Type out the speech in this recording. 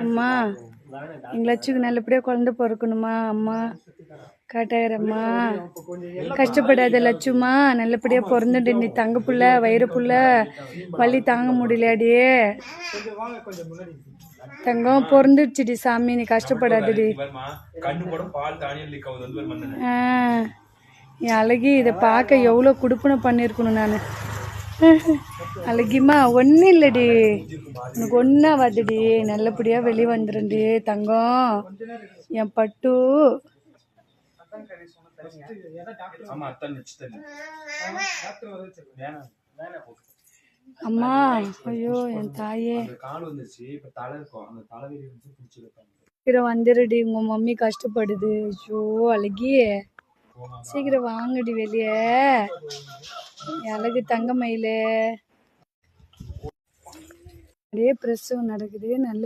அம்மா எங்களாச்சுக்கு நல்லபடியாக குழந்த பிறக்கணுமா? அம்மா காட்டாயிரம்மா கஷ்டப்படாத லட்சுமா நல்லபடியாக பிறந்துட்டு நீ தங்க புள்ள வயிறு புள்ள வலி தாங்க முடியலடியே தங்கம் பிறந்துடுச்சுடி சாமி நீ கஷ்டப்படாதடி. ஆ, என் அழகி இதை பார்க்க எவ்வளோ குடுப்பனை பண்ணியிருக்கணும் நான். அழகிம்மா ஒன்றும் இல்லடி. உனக்கு ஒன்றா வருதுடி நல்லபடியாக வெளியே வந்துடும்டி தங்கம். என் பட்டு. அம்மா ஐயோ என் தாயே. அந்த கால் வந்துருச்சு. இப்ப தலை இருக்கும். அந்த தலைவலி வந்து பிடிச்சிருக்காங்க சீக்கிரம் வந்துடுடி உங்கள் மம்மி கஷ்டப்படுது. ஐயோ அழகி சீக்கிரம் வாங்கடி வெளியே. அழகு தங்க மயிலே அப்படியே பிரசவம் நடக்குது. நல்ல